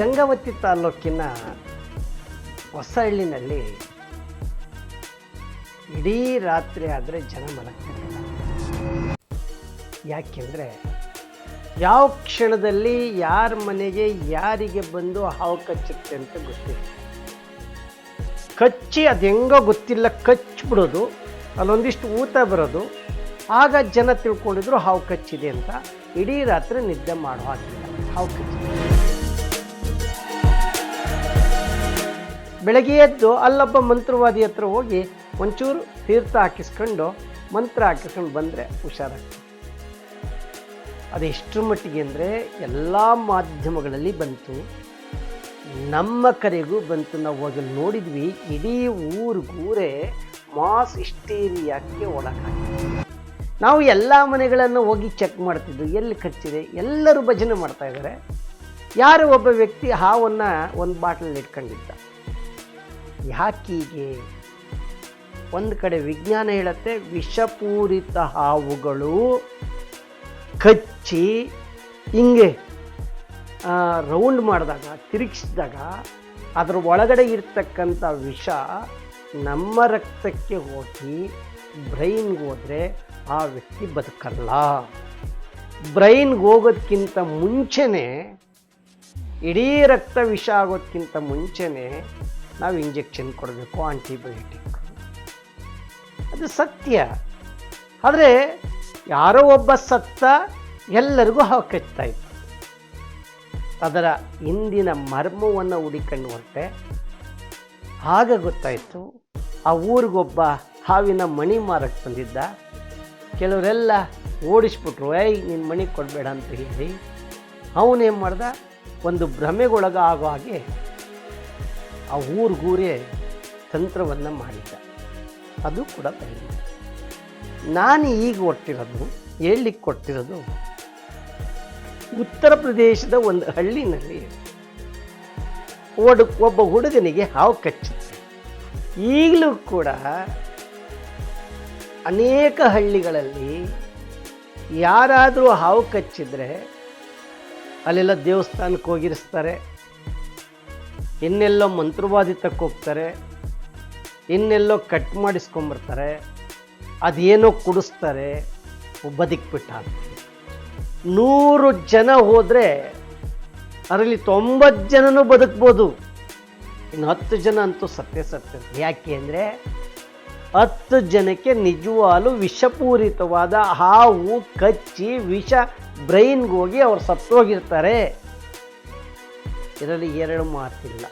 ಗಂಗಾವತಿ ತಾಲೂಕಿನ ಹೊಸಹಳ್ಳಿನಲ್ಲಿ ಇಡೀ ರಾತ್ರಿ ಆದರೆ ಜನ ಮಲಗ್ತಿರಲಿಲ್ಲ ಯಾಕೆಂದರೆ ಯಾವ ಕ್ಷಣದಲ್ಲಿ ಯಾರ ಮನೆಗೆ ಯಾರಿಗೆ ಬಂದು ಹಾವು ಕಚ್ಚುತ್ತೆ ಅಂತ ಗೊತ್ತಿಲ್ಲ. ಕಚ್ಚಿ ಅದು ಹೆಂಗೋ ಗೊತ್ತಿಲ್ಲ ಕಚ್ಚಿಬಿಡೋದು ಅಲ್ಲೊಂದಿಷ್ಟು ಊತ ಬರೋದು, ಆಗ ಜನ ತಿಳ್ಕೊಂಡಿದ್ರು ಹಾವು ಕಚ್ಚಿದೆ ಅಂತ. ಇಡೀ ರಾತ್ರಿ ನಿದ್ದೆ ಮಾಡೋ ಹಾವು ಕಚ್ಚಿದೆ. ಬೆಳಗ್ಗೆ ಎದ್ದು ಅಲ್ಲೊಬ್ಬ ಮಂತ್ರವಾದಿ ಹತ್ರ ಹೋಗಿ ಒಂಚೂರು ತೀರ್ಥ ಹಾಕಿಸ್ಕೊಂಡು ಮಂತ್ರ ಹಾಕಿಸ್ಕೊಂಡು ಬಂದರೆ ಹುಷಾರಾಗ್ತದೆ ಅದೆಷ್ಟರ ಮಟ್ಟಿಗೆ ಅಂದರೆ ಎಲ್ಲ ಮಾಧ್ಯಮಗಳಲ್ಲಿ ಬಂತು. ನಮ್ಮ ಕರೆಗೂ ಬಂತು. ನಾವು ಹೋಗಿ ನೋಡಿದ್ವಿ. ಇಡೀ ಊರಿಗೂರೇ ಮಾಸ್ ಹಿಸ್ಟೀರಿಯಾಕ್ಕೆ ಒಳಗಾಗಿ ನಾವು ಎಲ್ಲ ಮನೆಗಳನ್ನು ಹೋಗಿ ಚೆಕ್ ಮಾಡ್ತಿದ್ವಿ. ಎಲ್ಲಿ ಕಚ್ಚಿದೆ? ಎಲ್ಲರೂ ಭಜನೆ ಮಾಡ್ತಾ ಇದ್ದಾರೆ. ಯಾರು ಒಬ್ಬ ವ್ಯಕ್ತಿ ಹಾವನ್ನು ಒಂದು ಬಾಟಲಲ್ಲಿ ಇಟ್ಕೊಂಡಿದ್ದ. ಯಾಕೀಗೆ ಒಂದು ಕಡೆ ವಿಜ್ಞಾನ ಹೇಳುತ್ತೆ, ವಿಷಪೂರಿತ ಹಾವುಗಳು ಕಚ್ಚಿ ಹಿಂಗೆ ರೌಂಡ್ ಮಾಡಿದಾಗ, ತಿರುಗಿಸಿದಾಗ ಅದರ ಒಳಗಡೆ ಇರ್ತಕ್ಕಂಥ ವಿಷ ನಮ್ಮ ರಕ್ತಕ್ಕೆ ಹೋಗಿ ಬ್ರೈನ್ಗೆ ಹೋದರೆ ಆ ವ್ಯಕ್ತಿ ಬದುಕಲ್ಲ. ಬ್ರೈನ್ಗೆ ಹೋಗೋದಕ್ಕಿಂತ ಮುಂಚೆನೇ, ಇಡೀ ರಕ್ತ ವಿಷ ಆಗೋದಕ್ಕಿಂತ ಮುಂಚೆನೇ ನಾವು ಇಂಜೆಕ್ಷನ್ ಕೊಡಬೇಕು ಆಂಟಿಬಯೋಟಿಕ್ ಅದು ಸತ್ಯ. ಆದರೆ ಯಾರೋ ಒಬ್ಬ ಸತ್ತ ಎಲ್ಲರಿಗೂ ಹಾವು ಕಚ್ತಾ ಇತ್ತು. ಅದರ ಹಿಂದಿನ ಮರ್ಮವನ್ನು ಹುಡಿಕೊಂಡು ಹೊರಟೆ ಆಗ ಗೊತ್ತಾಯಿತು, ಆ ಊರಿಗೊಬ್ಬ ಹಾವಿನ ಮಣಿ ಮಾರಕ್ಕೆ ಬಂದಿದ್ದ. ಕೆಲವರೆಲ್ಲ ಓಡಿಸ್ಬಿಟ್ರು, ಏಯ್ ನಿನ್ನ ಮಣಿ ಕೊಡಬೇಡ ಅಂತ ಹೇಳಿ. ಅವನೇನು ಮಾಡ್ದ? ಒಂದು ಭ್ರಮೆಗೊಳಗ ಆಗೋ ಹಾಗೆ ಆ ಊರಿಗೂರೇ ತಂತ್ರವನ್ನು ಮಾಡಿದ್ದ. ಅದು ಕೂಡ ಬಯಲು ನಾನು ಈಗ ಒಟ್ಟಿರೋದು ಹೇಳಲಿಕ್ಕೆ ಕೊಟ್ಟಿರೋದು ಉತ್ತರ ಪ್ರದೇಶದ ಒಂದು ಹಳ್ಳಿನಲ್ಲಿ ಓಡ ಒಬ್ಬ ಹುಡುಗನಿಗೆ ಹಾವು ಕಚ್ಚುತ್ತೆ. ಈಗಲೂ ಕೂಡ ಅನೇಕ ಹಳ್ಳಿಗಳಲ್ಲಿ ಯಾರಾದರೂ ಹಾವು ಕಚ್ಚಿದ್ರೆ ಅಲ್ಲೆಲ್ಲ ದೇವಸ್ಥಾನಕ್ಕೆ ಹೋಗಿರಿಸ್ತಾರೆ. ಇನ್ನೆಲ್ಲೋ ಮಂತ್ರವಾದಿ ತಕ್ಕೋಗ್ತಾರೆ ಇನ್ನೆಲ್ಲೋ ಕಟ್ ಮಾಡಿಸ್ಕೊಂಬರ್ತಾರೆ ಅದೇನೋ ಕುಡಿಸ್ತಾರೆ ಬದುಕ್ಬಿಟ್ಟ ನೂರು ಜನ ಹೋದರೆ ಅದರಲ್ಲಿ ತೊಂಬತ್ತು ಜನನೂ ಬದುಕ್ಬೋದು. ಇನ್ನು ಹತ್ತು ಜನ ಅಂತೂ ಸತ್ಯ ಸತ್ಯ. ಯಾಕೆ ಅಂದರೆ ಹತ್ತು ಜನಕ್ಕೆ ನಿಜವಾಲು ವಿಷಪೂರಿತವಾದ ಹಾವು, ಕಚ್ಚಿ, ವಿಷ, ಬ್ರೈನ್ಗೋಗಿ ಅವ್ರು ಸತ್ತೋಗಿರ್ತಾರೆ. ಇದರಲ್ಲಿ ಎರಡು ಮಾತಿಲ್ಲ.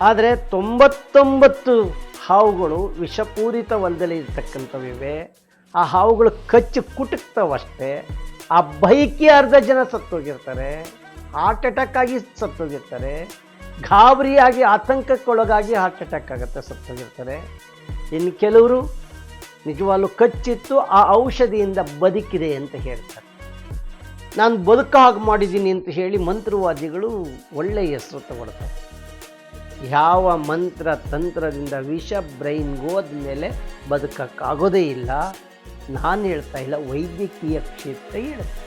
ಆದರೆ ತೊಂಬತ್ತೊಂಬತ್ತು ಹಾವುಗಳು ವಿಷಪೂರಿತವಲ್ಲದೆ ಇರ್ತಕ್ಕಂಥವಿವೆ. ಆ ಹಾವುಗಳು ಕಚ್ಚಿ ಕುಟುಕ್ತವಷ್ಟೇ. ಆ ಬೈಕಿ ಅರ್ಧ ಜನ ಸತ್ತೋಗಿರ್ತಾರೆ. ಹಾರ್ಟ್ ಅಟ್ಯಾಕ್ ಆಗಿ ಸತ್ತೋಗಿರ್ತಾರೆ. ಗಾಬರಿಯಾಗಿ, ಆತಂಕಕ್ಕೊಳಗಾಗಿ ಹಾರ್ಟ್ ಅಟ್ಯಾಕ್ ಆಗುತ್ತೆ, ಸತ್ತೋಗಿರ್ತಾರೆ. ಇನ್ನು ಕೆಲವರು ನಿಜವಾಗ್ಲೂ ಕಚ್ಚಿತ್ತು, ಆ ಔಷಧಿಯಿಂದ ಬದುಕಿದೆ ಅಂತ ಹೇಳ್ತಾರೆ. ನಾನು ಬದುಕ ಹಾಗೆ ಮಾಡಿದ್ದೀನಿ ಅಂತ ಹೇಳಿ ಮಂತ್ರವಾದಿಗಳು ಒಳ್ಳೆಯ ಹೆಸರು ತಗೊಳ್ತಾರೆ. ಯಾವ ಮಂತ್ರ ತಂತ್ರದಿಂದ ವಿಷ ಬ್ರೈನ್ಗೆ ಹೋದ್ಮೇಲೆ ಬದುಕಕ್ಕಾಗೋದೇ ಇಲ್ಲ. ನಾನು ಹೇಳ್ತಾ ಇಲ್ಲ, ವೈದ್ಯಕೀಯ ಕ್ಷೇತ್ರ ಹೇಳುತ್ತೆ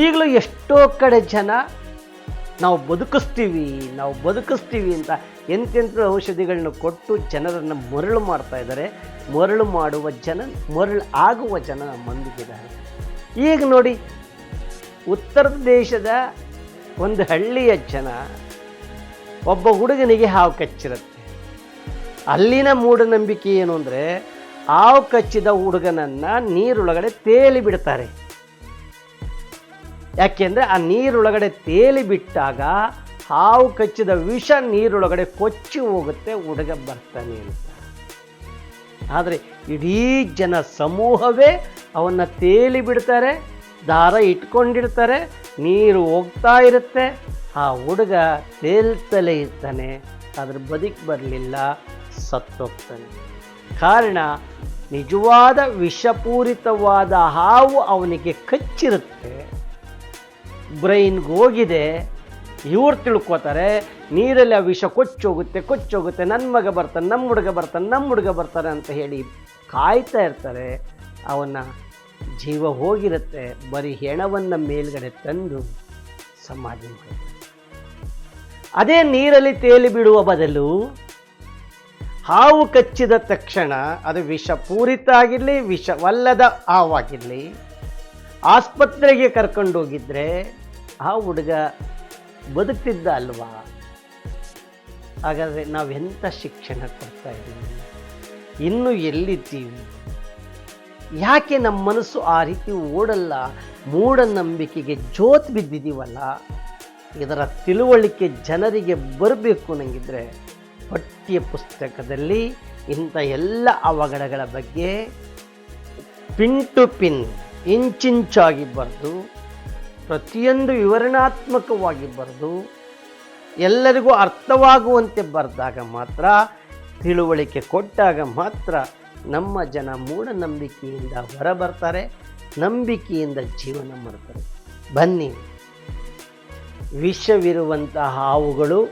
ಈಗಲೂ ಎಷ್ಟೋ ಕಡೆ ಜನ ನಾವು ಬದುಕಿಸ್ತೀವಿ ನಾವು ಬದುಕಿಸ್ತೀವಿ ಅಂತ ಎಂತೆಂಥ ಔಷಧಿಗಳನ್ನ ಕೊಟ್ಟು ಜನರನ್ನು ಮರಳು ಮಾಡ್ತಾ ಇದ್ದಾರೆ. ಮರಳು ಮಾಡುವ ಜನ, ಮರಳು ಆಗುವ ಜನ ನಮ್ಮ ಮುಂದಿದ್ದಾರೆ ಈಗ ನೋಡಿ, ಉತ್ತರ ಪ್ರದೇಶದ ಒಂದು ಹಳ್ಳಿಯ ಜನ ಒಬ್ಬ ಹುಡುಗನಿಗೆ ಹಾವು ಕಚ್ಚಿರುತ್ತೆ. ಅಲ್ಲಿನ ಮೂಢನಂಬಿಕೆ ಏನು ಅಂದರೆ, ಹಾವು ಕಚ್ಚಿದ ಹುಡುಗನನ್ನು ನೀರೊಳಗಡೆ ತೇಲಿ ಬಿಡ್ತಾರೆ. ಯಾಕೆಂದರೆ ಆ ನೀರೊಳಗಡೆ ತೇಲಿ ಬಿಟ್ಟಾಗ ಹಾವು ಕಚ್ಚಿದ ವಿಷ ನೀರೊಳಗಡೆ ಕೊಚ್ಚಿ ಹೋಗುತ್ತೆ, ಹುಡುಗ ಬರ್ತಾನೆ ಅಂತ. ಆದರೆ ಇಡೀ ಜನ ಸಮೂಹವೇ ಅವನ್ನ ತೇಲಿ ಬಿಡ್ತಾರೆ, ದಾರ ಇಟ್ಕೊಂಡಿರ್ತಾರೆ, ನೀರು ಹೋಗ್ತಾ ಇರುತ್ತೆ. ಆ ಹುಡುಗ ತೇಲ್ತಲೇ ಇರ್ತಾನೆ ಅದ್ರ ಬದುಕಿ ಬರಲಿಲ್ಲ, ಸತ್ತೋಗ್ತಾನೆ. ಕಾರಣ ನಿಜವಾದ ವಿಷಪೂರಿತವಾದ ಹಾವು ಅವನಿಗೆ ಕಚ್ಚಿರುತ್ತೆ ಬ್ರೈನ್ಗೆ ಹೋಗಿದೆ, ಇವ್ರು ತಿಳ್ಕೊತಾರೆ, ನೀರಲ್ಲಿ ಆ ವಿಷ ಕೊಚ್ಚೋಗುತ್ತೆ ಕೊಚ್ಚೋಗುತ್ತೆ ನನ್ನ ಮಗ ಬರ್ತಾನೆ ನಮ್ಮ ಹುಡುಗ ಬರ್ತಾನೆ ನಮ್ಮ ಹುಡುಗ ಬರ್ತಾರೆ ಅಂತ ಹೇಳಿ ಕಾಯ್ತಾ ಇರ್ತಾರೆ. ಅವನ ಜೀವ ಹೋಗಿರುತ್ತೆ, ಬರೀ ಹೆಣವನ್ನು ಮೇಲ್ಗಡೆ ತಂದು ಸಮಾಧಿ ಅದೇ ನೀರಲ್ಲಿ ತೇಲಿ ಬಿಡುವ ಬದಲು ಹಾವು ಕಚ್ಚಿದ ತಕ್ಷಣ ಅದು ವಿಷಪೂರಿತ ಆಗಿರಲಿ ವಿಷವಲ್ಲದ ಹಾವಾಗಿರಲಿ, ಆಸ್ಪತ್ರೆಗೆ ಕರ್ಕೊಂಡೋಗಿದ್ರೆ ಆ ಹುಡುಗ ಬದುಕ್ತಿದ್ದ ಅಲ್ವಾ? ಹಾಗಾದರೆ ನಾವೆಂಥ ಶಿಕ್ಷಣ ಕೊಡ್ತಾ ಇದ್ದೀವಿ? ಇನ್ನು ಎಲ್ಲಿದ್ದೀವಿ? ಯಾಕೆ ನಮ್ಮ ಮನಸ್ಸು ಆ ರೀತಿ ಓಡಲ್ಲ? ಮೂಢನಂಬಿಕೆಗೆ ಜೋತ್ ಬಿದ್ದಿದ್ದೀವಲ್ಲ ಇದರ ತಿಳುವಳಿಕೆ ಜನರಿಗೆ ಬರಬೇಕು ನನಗಿದ್ರೆ ಪಠ್ಯ ಪುಸ್ತಕದಲ್ಲಿ ಇಂಥ ಎಲ್ಲ ಅವಘಡಗಳ ಬಗ್ಗೆ ಪಿನ್ ಟು ಪಿನ್ ಇಂಚಿಂಚಾಗಿ ಬರೆದು, ಪ್ರತಿಯೊಂದು ವಿವರಣಾತ್ಮಕವಾಗಿ ಬರೆದು, ಎಲ್ಲರಿಗೂ ಅರ್ಥವಾಗುವಂತೆ ಬರೆದಾಗ ಮಾತ್ರ, ತಿಳುವಳಿಕೆ ಕೊಟ್ಟಾಗ ಮಾತ್ರ ನಮ್ಮ ಜನ ಮೂಢನಂಬಿಕೆಯಿಂದ ಹೊರಬರ್ತಾರೆ, ನಂಬಿಕೆಯಿಂದ ಜೀವನ ಮಾಡ್ತಾರೆ. ಬನ್ನಿ, ವಿಷವಿರುವಂತಹ ಹಾವುಗಳು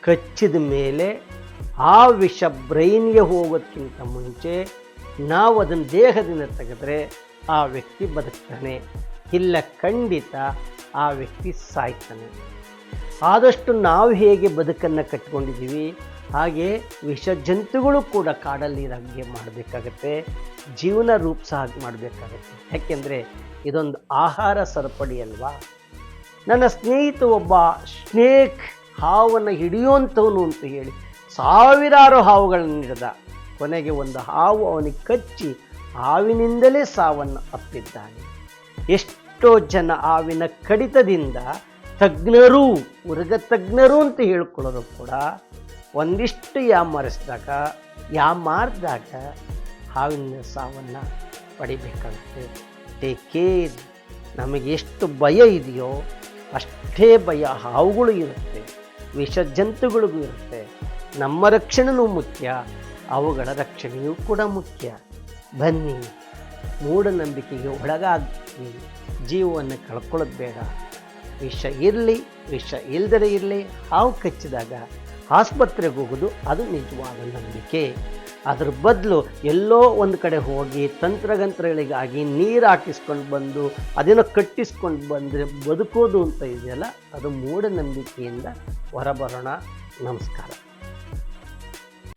ಕಚ್ಚಿದ ಮೇಲೆ ಆ ವಿಷ ಬ್ರೈನ್ಗೆ ಹೋಗೋದಕ್ಕಿಂತ ಮುಂಚೆ ನಾವು ಅದನ್ನು ದೇಹದಿಂದ ತೆಗೆದ್ರೆ ಆ ವ್ಯಕ್ತಿ ಬದುಕ್ತಾನೆ. ಇಲ್ಲ, ಖಂಡಿತ ಆ ವ್ಯಕ್ತಿ ಸಾಯ್ತಾನೆ. ಆದಷ್ಟು ನಾವು ಹೇಗೆ ಬದುಕನ್ನು ಕಟ್ಕೊಂಡಿದ್ದೀವಿ ಹಾಗೆ ವಿಷ ಜಂತುಗಳು ಕೂಡ ಕಾಡಲ್ಲಿ ಹಾಗೆ ಮಾಡಬೇಕಾಗತ್ತೆ, ಜೀವನ ರೂಪಿಸ ಹಾಗೆ ಮಾಡಬೇಕಾಗತ್ತೆ. ಯಾಕೆಂದರೆ ಇದೊಂದು ಆಹಾರ ಸರಪಳಿ ಅಲ್ವಾ? ನನ್ನ ಸ್ನೇಹಿತ ಒಬ್ಬ, ಸ್ನೇಕ್, ಹಾವನ್ನು ಹಿಡಿಯುವಂಥವನು ಅಂತ ಹೇಳಿ ಸಾವಿರಾರು ಹಾವುಗಳನ್ನು ಹಿಡಿದ. ಕೊನೆಗೆ ಒಂದು ಹಾವು ಅವನಿಗೆ ಕಚ್ಚಿ ಹಾವಿನಿಂದಲೇ ಸಾವನ್ನು ಅಪ್ಪಿದ್ದಾನೆ. ಎಷ್ಟೋ ಜನ ಹಾವಿನ ಕಡಿತದಿಂದ ತಜ್ಞರು ಉರಗ ತಜ್ಞರು ಅಂತ ಹೇಳ್ಕೊಳ್ಳೋರು ಕೂಡ ಒಂದಿಷ್ಟು ಯಾಮಾರಿಸಿದಾಗ ಯಾಮಾರಿದಾಗ ಹಾವಿನ ಸಾವನ್ನು ಪಡಿಬೇಕಾಗುತ್ತೆ. ಟೇಕೇ ನಮಗೆ ಎಷ್ಟು ಭಯ ಇದೆಯೋ ಅಷ್ಟೇ ಭಯ ಹಾವುಗಳು ಇರುತ್ತೆ ವಿಷ ಜಂತುಗಳಿಗೂ ಇರುತ್ತೆ. ನಮ್ಮ ರಕ್ಷಣೆಯೂ ಮುಖ್ಯ, ಅವುಗಳ ರಕ್ಷಣೆಯೂ ಕೂಡ ಮುಖ್ಯ. ಬನ್ನಿ, ಮೂಢನಂಬಿಕೆಗೆ ಒಳಗಾಗಿ ಜೀವವನ್ನು ಕಳ್ಕೊಳ್ಳೋದು ಬೇಡ. ವಿಷ ಇರಲಿ, ವಿಷ ಇಲ್ಲದರೆ ಇರಲಿ, ಹಾವು ಕಚ್ಚಿದಾಗ ಆಸ್ಪತ್ರೆಗೆ ಹೋಗೋದು ಅದು ನಿಜವಾದ ನಂಬಿಕೆ. ಅದ್ರ ಬದಲು ಎಲ್ಲೋ ಒಂದು ಕಡೆ ಹೋಗಿ ತಂತ್ರಗಂತ್ರಗಳಿಗಾಗಿ ನೀರು ಹಾಕಿಸ್ಕೊಂಡು ಬಂದು ಅದೇನೋ ಕಟ್ಟಿಸ್ಕೊಂಡು ಬಂದರೆ ಬದುಕೋದು ಅಂತ ಇದೆಯಲ್ಲ, ಅದು ಮೂಢನಂಬಿಕೆಯಿಂದ ಹೊರಬರೋಣ. ನಮಸ್ಕಾರ.